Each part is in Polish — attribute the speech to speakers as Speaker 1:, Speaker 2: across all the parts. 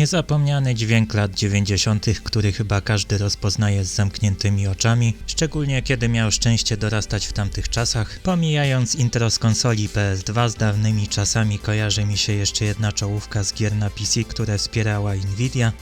Speaker 1: Niezapomniany dźwięk lat 90., który chyba każdy rozpoznaje z zamkniętymi oczami, szczególnie kiedy miał szczęście dorastać w tamtych czasach. Pomijając intro z konsoli PS2 z dawnymi czasami kojarzy mi się jeszcze jedna czołówka z gier na PC, które wspierała Nvidia.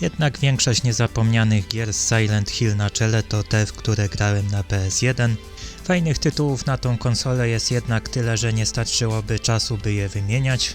Speaker 1: Jednak większość niezapomnianych gier z Silent Hill na czele to te, w które grałem na PS1. Fajnych tytułów na tą konsolę jest jednak tyle, że nie starczyłoby czasu, by je wymieniać.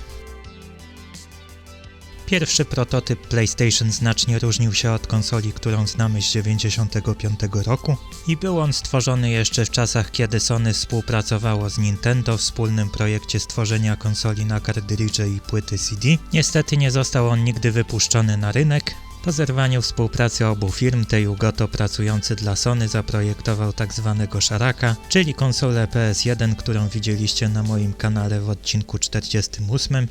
Speaker 1: Pierwszy prototyp PlayStation znacznie różnił się od konsoli, którą znamy z 1995 roku i był on stworzony jeszcze w czasach, kiedy Sony współpracowało z Nintendo w wspólnym projekcie stworzenia konsoli na kartridże i płyty CD. Niestety nie został on nigdy wypuszczony na rynek, po zerwaniu współpracy obu firm, Tejugoto pracujący dla Sony zaprojektował tak zwanego Sharaka, czyli konsolę PS1, którą widzieliście na moim kanale w odcinku 48.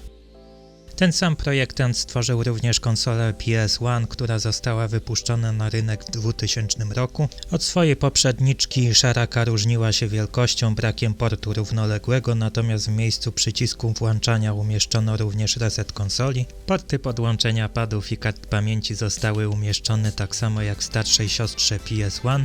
Speaker 1: Ten sam projektant stworzył również konsolę PS1, która została wypuszczona na rynek w 2000 roku. Od swojej poprzedniczki Sharaka różniła się wielkością, brakiem portu równoległego, natomiast w miejscu przycisku włączania umieszczono również reset konsoli. Porty podłączenia padów i kart pamięci zostały umieszczone tak samo jak starszej siostrze PS1.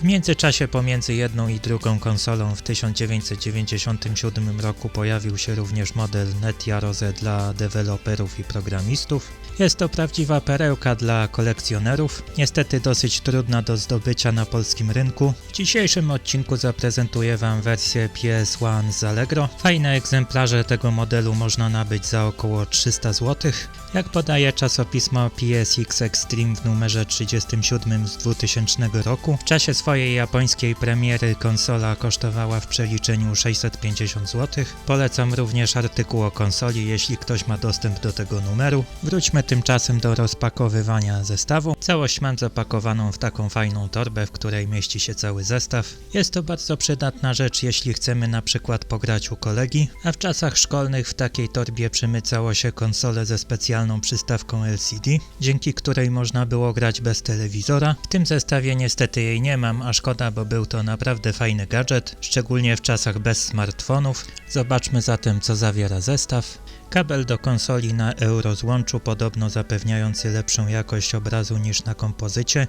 Speaker 1: W międzyczasie pomiędzy jedną i drugą konsolą w 1997 roku pojawił się również model Netia Rose dla deweloperów i programistów. Jest to prawdziwa perełka dla kolekcjonerów, niestety dosyć trudna do zdobycia na polskim rynku. W dzisiejszym odcinku zaprezentuję Wam wersję PS1 z Allegro. Fajne egzemplarze tego modelu można nabyć za około 300 zł. Jak podaje czasopismo PSX Extreme w numerze 37 z 2000 roku, w czasie swojej japońskiej premiery konsola kosztowała w przeliczeniu 650 zł. Polecam również artykuł o konsoli, jeśli ktoś ma dostęp do tego numeru. Wróćmy tymczasem do rozpakowywania zestawu. Całość mam zapakowaną w taką fajną torbę, w której mieści się cały zestaw. Jest to bardzo przydatna rzecz, jeśli chcemy na przykład pograć u kolegi, a w czasach szkolnych w takiej torbie przymycało się konsolę ze specjalną przystawką LCD, dzięki której można było grać bez telewizora. W tym zestawie niestety jej nie mam, a szkoda, bo był to naprawdę fajny gadżet, szczególnie w czasach bez smartfonów. Zobaczmy zatem co zawiera zestaw. Kabel do konsoli na eurozłączu, podobno zapewniający lepszą jakość obrazu niż na kompozycie.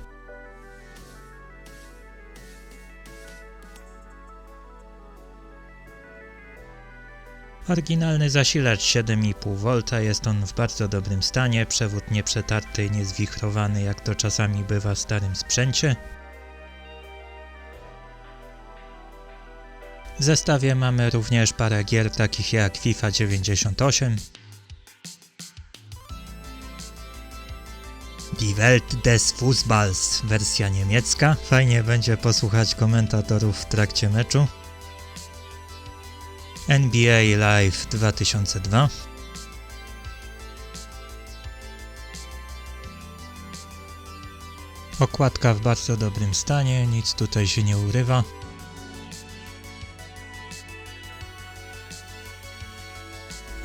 Speaker 1: Oryginalny zasilacz 7,5V, jest on w bardzo dobrym stanie, przewód nieprzetarty, niezwichrowany jak to czasami bywa w starym sprzęcie. W zestawie mamy również parę gier takich jak FIFA 98, Die Welt des Fußballs, wersja niemiecka. Fajnie będzie posłuchać komentatorów w trakcie meczu. NBA Live 2002. Okładka w bardzo dobrym stanie, nic tutaj się nie urywa.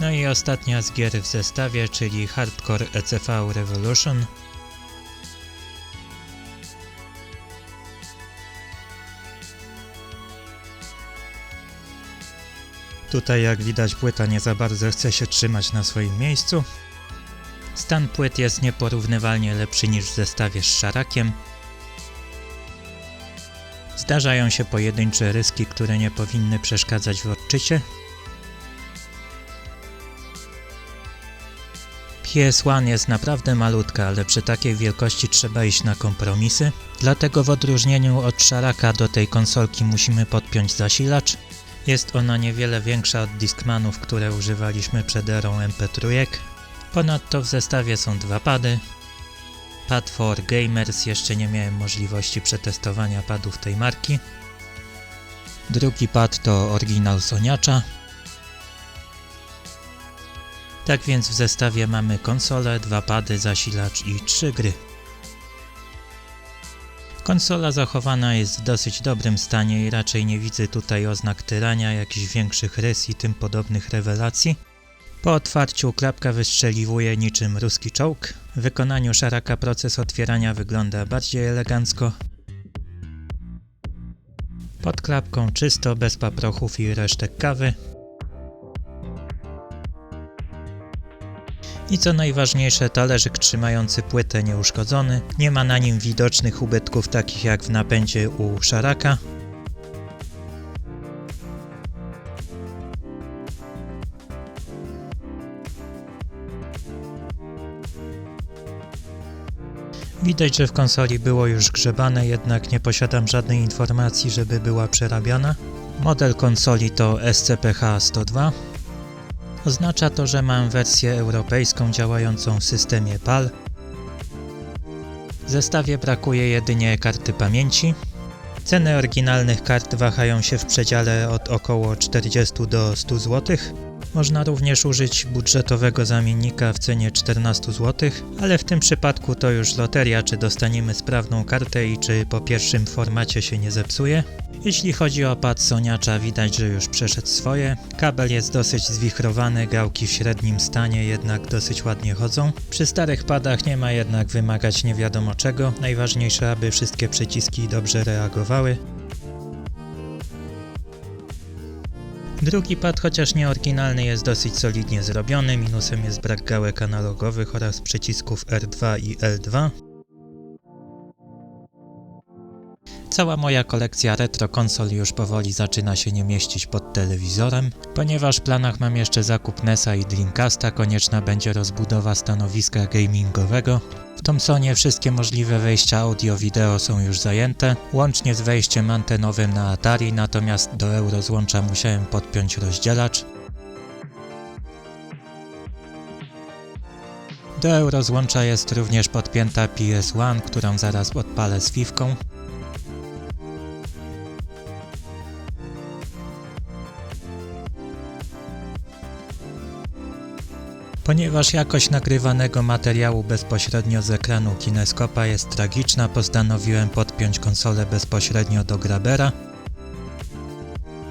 Speaker 1: No i ostatnia z gier w zestawie, czyli Hardcore ECV Revolution. Tutaj jak widać płyta nie za bardzo chce się trzymać na swoim miejscu. Stan płyt jest nieporównywalnie lepszy niż w zestawie z szarakiem. Zdarzają się pojedyncze ryski, które nie powinny przeszkadzać w odczycie. PS1 jest naprawdę malutka, ale przy takiej wielkości trzeba iść na kompromisy. Dlatego w odróżnieniu od szaraka do tej konsolki musimy podpiąć zasilacz. Jest ona niewiele większa od Discmanów, które używaliśmy przed erą MP3. Ponadto w zestawie są dwa pady. Pad for Gamers, jeszcze nie miałem możliwości przetestowania padów tej marki. Drugi pad to oryginał Soniacza. Tak więc w zestawie mamy konsolę, dwa pady, zasilacz i trzy gry. Konsola zachowana jest w dosyć dobrym stanie i raczej nie widzę tutaj oznak tyrania, jakichś większych rys i tym podobnych rewelacji. Po otwarciu klapka wystrzeliwuje niczym ruski czołg. W wykonaniu szaraka proces otwierania wygląda bardziej elegancko. Pod klapką czysto, bez paprochów i resztek kawy. I co najważniejsze, talerzyk trzymający płytę nieuszkodzony. Nie ma na nim widocznych ubytków takich jak w napędzie u szaraka. Widać, że w konsoli było już grzebane, jednak nie posiadam żadnej informacji, żeby była przerabiana. Model konsoli to SCPH-102. Oznacza to, że mam wersję europejską działającą w systemie PAL. W zestawie brakuje jedynie karty pamięci. Ceny oryginalnych kart wahają się w przedziale od około 40 do 100 zł. Można również użyć budżetowego zamiennika w cenie 14 zł, ale w tym przypadku to już loteria, czy dostaniemy sprawną kartę i czy po pierwszym formacie się nie zepsuje. Jeśli chodzi o pad Soniacza, widać, że już przeszedł swoje. Kabel jest dosyć zwichrowany, gałki w średnim stanie jednak dosyć ładnie chodzą. Przy starych padach nie ma jednak wymagać nie wiadomo czego. Najważniejsze, aby wszystkie przyciski dobrze reagowały. Drugi pad, chociaż nie oryginalny, jest dosyć solidnie zrobiony. Minusem jest brak gałek analogowych oraz przycisków R2 i L2. Cała moja kolekcja retro konsol już powoli zaczyna się nie mieścić pod telewizorem. Ponieważ w planach mam jeszcze zakup NESa i Dreamcasta, konieczna będzie rozbudowa stanowiska gamingowego. W Thomsonie wszystkie możliwe wejścia audio-wideo są już zajęte, łącznie z wejściem antenowym na Atari, natomiast do Eurozłącza musiałem podpiąć rozdzielacz. Do Eurozłącza jest również podpięta PS1, którą zaraz odpalę z Fivką. Ponieważ jakość nagrywanego materiału bezpośrednio z ekranu kineskopa jest tragiczna, postanowiłem podpiąć konsolę bezpośrednio do grabera.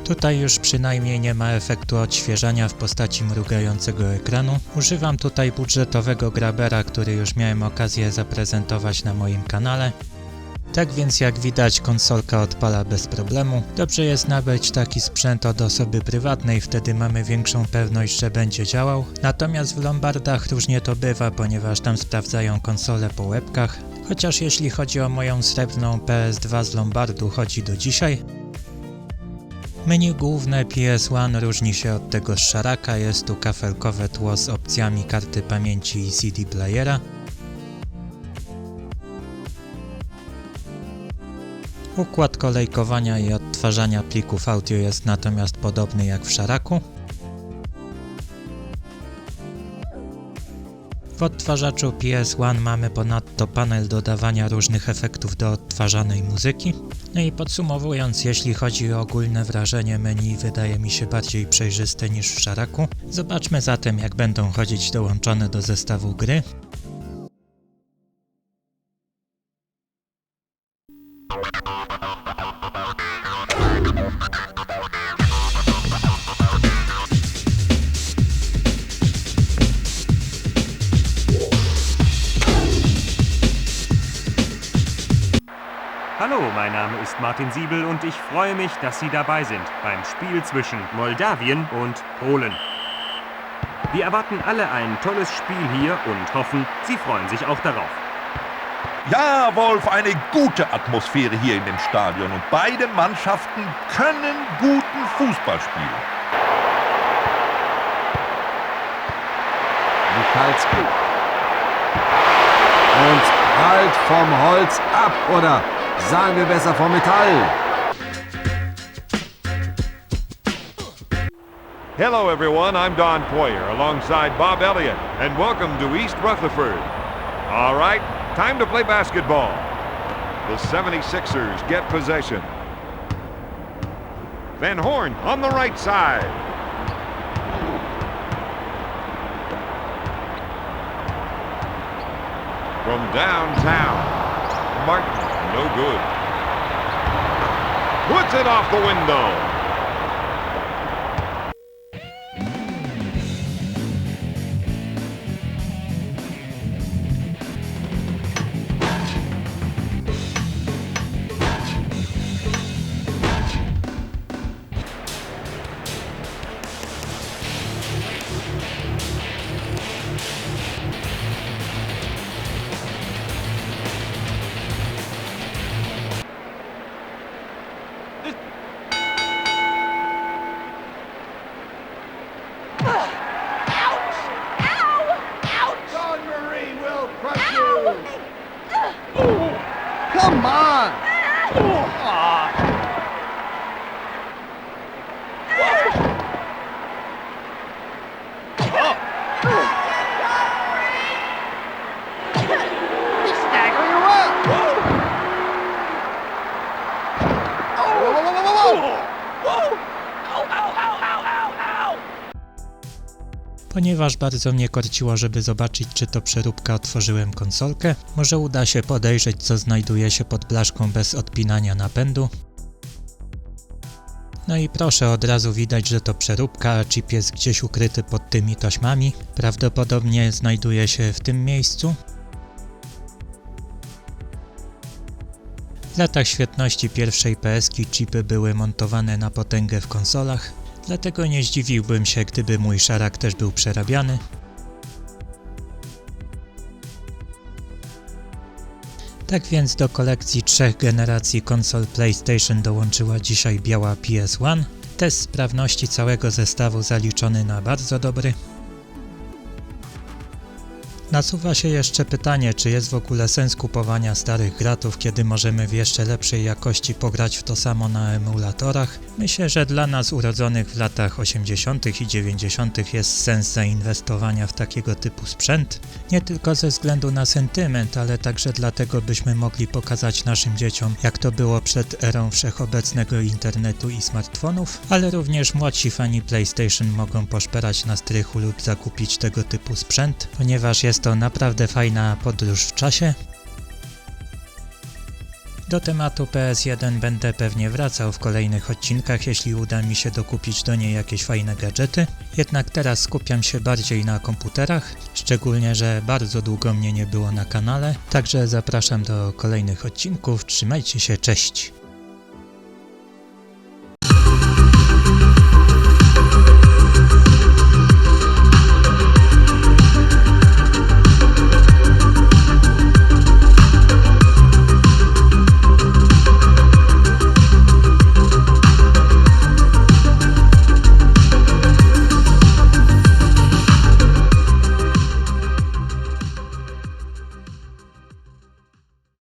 Speaker 1: Tutaj już przynajmniej nie ma efektu odświeżania w postaci mrugającego ekranu. Używam tutaj budżetowego grabera, który już miałem okazję zaprezentować na moim kanale. Tak więc jak widać konsolka odpala bez problemu. Dobrze jest nabyć taki sprzęt od osoby prywatnej, wtedy mamy większą pewność, że będzie działał. Natomiast w Lombardach różnie to bywa, ponieważ tam sprawdzają konsole po łebkach. Chociaż jeśli chodzi o moją srebrną PS2 z Lombardu, chodzi do dzisiaj. Menu główne PS1 różni się od tego z szaraka, jest tu kafelkowe tło z opcjami karty pamięci i CD playera. Układ kolejkowania i odtwarzania plików audio jest natomiast podobny jak w szaraku. W odtwarzaczu PS1 mamy ponadto panel dodawania różnych efektów do odtwarzanej muzyki. No i podsumowując, jeśli chodzi o ogólne wrażenie menu, wydaje mi się bardziej przejrzyste niż w szaraku. Zobaczmy zatem, jak będą chodzić dołączone do zestawu gry.
Speaker 2: Hallo, mein Name ist Martin Siebel und ich freue mich, dass Sie dabei sind beim Spiel zwischen Moldawien und Polen. Wir erwarten alle ein tolles Spiel hier und hoffen, Sie freuen sich auch darauf.
Speaker 3: Ja, Wolf, eine gute Atmosphäre hier in dem Stadion und beide Mannschaften können guten Fußball spielen.
Speaker 4: Michalski. Und halt vom Holz ab, oder besser vom Metall.
Speaker 5: Hello, everyone. I'm Don Poyer alongside Bob Elliott, and welcome to East Rutherford. All right, time to play basketball. The 76ers get possession. Van Horn on the right side. From downtown, Martin, no good. Puts it off the window.
Speaker 4: Come on!
Speaker 1: Ponieważ bardzo mnie korciło, żeby zobaczyć, czy to przeróbka, otworzyłem konsolkę. Może uda się podejrzeć, co znajduje się pod blaszką bez odpinania napędu. No i proszę, od razu widać, że to przeróbka, a chip jest gdzieś ukryty pod tymi taśmami. Prawdopodobnie znajduje się w tym miejscu. W latach świetności pierwszej PS-ki chipy były montowane na potęgę w konsolach, dlatego nie zdziwiłbym się, gdyby mój szarak też był przerabiany. Tak więc do kolekcji trzech generacji konsol PlayStation dołączyła dzisiaj biała PS1. Test sprawności całego zestawu zaliczony na bardzo dobry. Nasuwa się jeszcze pytanie, czy jest w ogóle sens kupowania starych gratów, kiedy możemy w jeszcze lepszej jakości pograć w to samo na emulatorach. Myślę, że dla nas urodzonych w latach 80. i 90. jest sens zainwestowania w takiego typu sprzęt. Nie tylko ze względu na sentyment, ale także dlatego, byśmy mogli pokazać naszym dzieciom, jak to było przed erą wszechobecnego internetu i smartfonów, ale również młodsi fani PlayStation mogą poszperać na strychu lub zakupić tego typu sprzęt, ponieważ jest to naprawdę fajna podróż w czasie. Do tematu PS1 będę pewnie wracał w kolejnych odcinkach, jeśli uda mi się dokupić do niej jakieś fajne gadżety. Jednak teraz skupiam się bardziej na komputerach, szczególnie, że bardzo długo mnie nie było na kanale. Także zapraszam do kolejnych odcinków. Trzymajcie się, cześć!